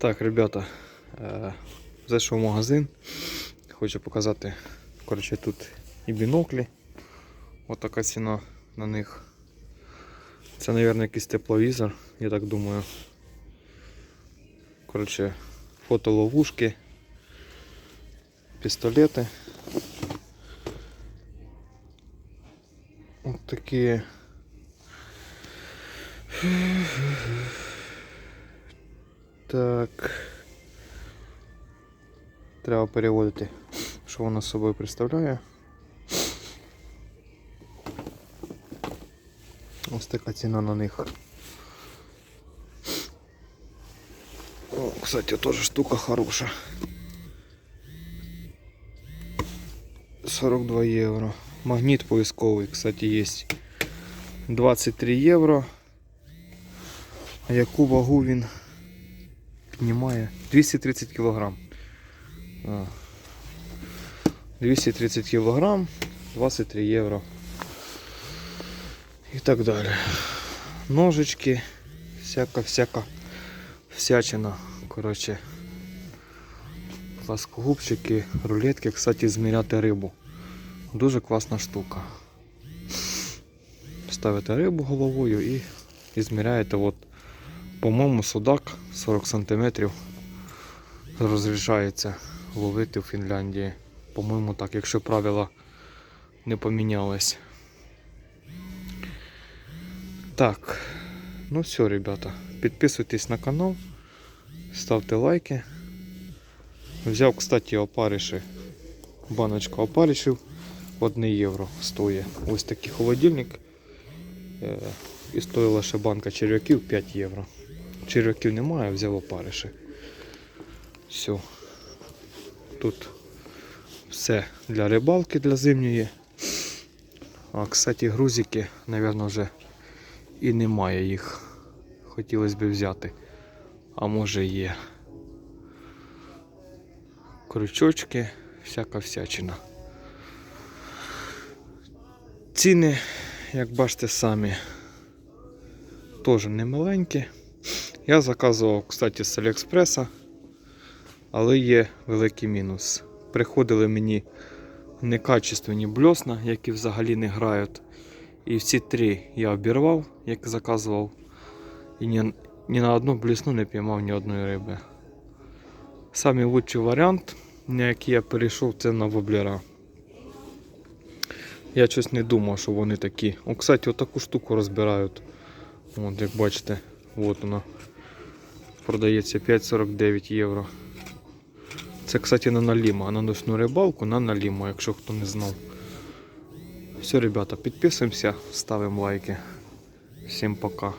Так, ребята, е, зайшов в магазин. Хочу показати. Коротше, тут і біноклі. Ось така ціна на них. Це, мабуть, якийсь тепловізор, я так думаю. Коротше, фотоловушки, пістолети. Ось такі. Так. Треба переводити, що вона собою представляє. Ось така ціна на них. О, кстати, теж штука хороша. 42 євро. Магніт поисковий, кстати, є. 23 євро. А яку вагу він піднімає? 230 кілограм. А. 230 кілограм, 23 євро. І так далі. Ножички, всяка-всяка всячина. Коротше. Пласкогубчики, рулетки, кстати, зміряти рибу. Дуже класна штука. Ставите рибу головою і, і зміряєте. От, по-моєму, судак 40 см розрішається ловити в Фінляндії. По-моєму, так, якщо правила не помінялись. Так, ну все, ребята. Підписуйтесь на канал, ставте лайки. Взяв, кстати, опариші. Баночка опаришів 1 євро стоїть. Ось такий холодильник. Е, І стоїла ще банка черв'яків 5 євро. Черв'яків немає, взяв опариші. Все. Тут все для рибалки для зимньої. А, кстати, грузики, мабуть, вже і немає їх. Хотілося б взяти. А може є. Крючочки, всяка всячина. Ціни, як бачите самі, теж не маленькі. Я заказував, кстати, з Аліекспреса, але є великий мінус. Приходили мені некачественні бльосна, які взагалі не грають. І всі три я обірвав, як заказував. І ні, ні на одну блісну не піймав ні одної риби. Самий лучший варіант, на який я перейшов, це на воблера. Я щось не думав, що вони такі. О, кстати, отаку штуку розбирають. От, як бачите, от вона продається 5,49 євро. Це, кстати, на наліма, а на ночну рибалку на наліма, якщо хто не знав. Все, ребята, підписуємося, ставимо лайки. Всім пока.